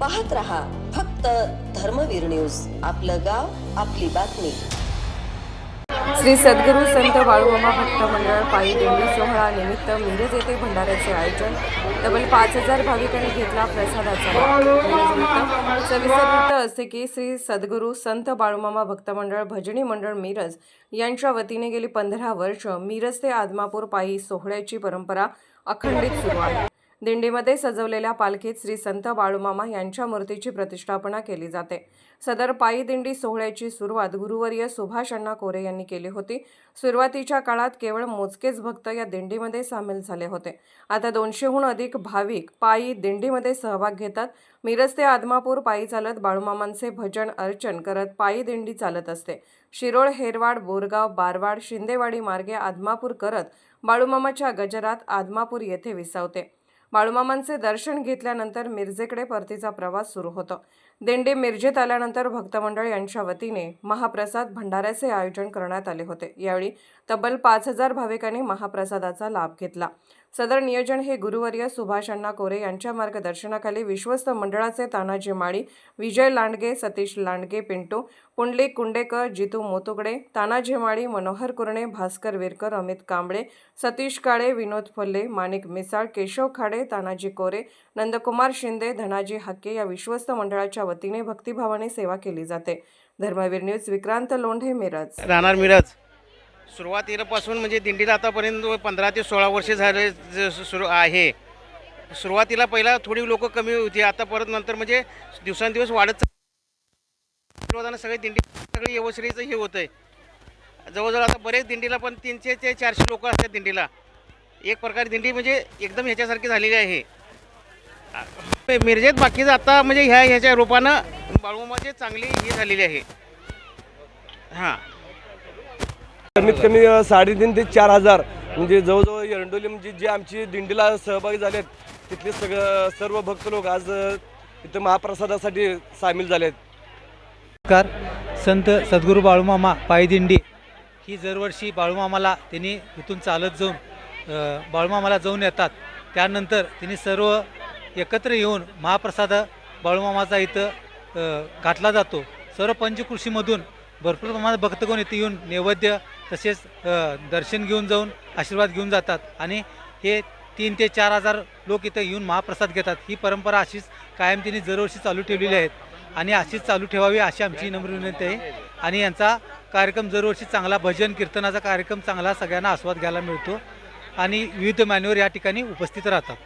पाहत रहा फक्त धर्मवीर न्यूज. आपलं गाव आपली बातमी. श्री सद्गुरू संत बाळूमामा भक्त मंडळ पायी दिंडी सोहळा निमित्त मिरज येथे भंडाऱ्याचे आयोजन. तब्बल पाच हजार भाविकांनी घेतला प्रसादाचा सविस्तर वृत्त असे की श्री सद्गुरू संत बाळूमामा भक्त मंडळ भजनी मंडळ मिरज यांच्या वतीने गेली पंधरा वर्ष मिरज ते आदमापूर पायी सोहळ्याची परंपरा अखंडित सुरू आहे. दिंडीमध्ये सजवलेल्या पालखीत श्री संत बाळूमामा यांच्या मूर्तीची प्रतिष्ठापना केली जाते. सदर पायी दिंडी सोहळ्याची सुरुवात गुरुवर्य सुभाष अण्णा कोरे यांनी केली होती. सुरुवातीच्या काळात केवळ मोजकेच भक्त या दिंडीमध्ये सामील झाले होते. आता दोनशेहून अधिक भाविक पायी दिंडीमध्ये सहभाग घेतात. मिरज ते आदमापूर पायी चालत बाळूमामांचे भजन अर्चन करत पायी दिंडी चालत असते. शिरोळ हेरवाड बोरगाव बारवाड शिंदेवाडी मार्गे आदमापूर करत बाळूमामाच्या गजरात आदमापूर येथे विसावते. बाळूमामांचे दर्शन घेतल्यानंतर मिरजेकडे परतीचा प्रवास सुरू होतो. दिंडी मिरजेत आल्यानंतर भक्तमंडळ यांच्या वतीने महाप्रसाद भंडाऱ्याचे आयोजन करण्यात आले होते. यावेळी तब्बल पाच हजार भाविकांनी महाप्रसादाचा लाभ घेतला. सदर नियोजन हे गुरुवर्य सुभाष अण्णा कोरे यांच्या मार्गदर्शनाखाली विश्वस्त मंडळाचे तानाजी माळी विजय लांडगे सतीश लांडगे पिंटू पुंडलिक कुंडेकर जितू मोतुगडे तानाजी माळी मनोहर कुरणे भास्कर विरकर अमित कांबळे सतीश काळे विनोद फल्ले माणिक मिसाळ केशव खाडे तानाजी कोरे नंदकुमार शिंदे धनाजी हक्के या विश्वस्त मंडळाच्या वतीने भक्तिभावाने सेवा केली जाते. धर्मवीर न्यूज विक्रांत लोंढे मिरज. राहणार मिरज. सुरुवातीपासून म्हणजे दिंडीला आतापर्यंत पंधरा ते सोळा वर्षे झाले ज- सुरू आहे. सुरुवातीला पहिला थोडी लोक कमी होती आता परत नंतर म्हणजे दिवसांदिवस वाढत चाल- सगळे दिंडी सगळी व्यवस्थित हे होतं आहे जवळजवळ आता बरेच दिंडीला पण तीनशे ते चारशे लोक असतात दिंडीला. एक प्रकारे दिंडी म्हणजे एकदम ह्याच्यासारखी झालेली आहे. मिरजेत बाकीचं आता म्हणजे ह्या ह्याच्या रूपानं बाळूमाचे चांगली ही झालेली आहे. हां. कमीत कमी साडेतीन ते चार हजार. म्हणजे जवळजवळ एरंडोली म्हणजे जे आमची दिंडीला सहभागी झालेत तिथले सगळं सर्व भक्त लोक आज इथं महाप्रसादासाठी सामील झालेत. नमस्कार. संत सद्गुरू बाळूमामा पायदिंडी ही दरवर्षी बाळूमामाला त्यांनी इथून चालत जाऊन बाळूमामाला जाऊन येतात. त्यानंतर त्यांनी सर्व एकत्र येऊन महाप्रसाद बाळूमामाचा इथं घातला जातो. सर्व पंचकृषीमधून भरपूर प्रमाणात भक्तगण इथे येऊन नैवेद्य तसेच दर्शन घेऊन जाऊन आशीर्वाद घेऊन जातात. आणि हे तीन ते चार हजार लोक इथं येऊन महाप्रसाद घेतात. ही परंपरा अशीच कायम त्यांनी दरवर्षी चालू ठेवलेली आहेत आणि अशीच चालू ठेवावी अशी आमची नम्र विनंती आहे. आणि यांचा कार्यक्रम दरवर्षी चांगला भजन कीर्तनाचा कार्यक्रम चांगला सगळ्यांना आस्वाद घ्यायला मिळतो. आणि विविध मान्यवर या ठिकाणी उपस्थित राहतात.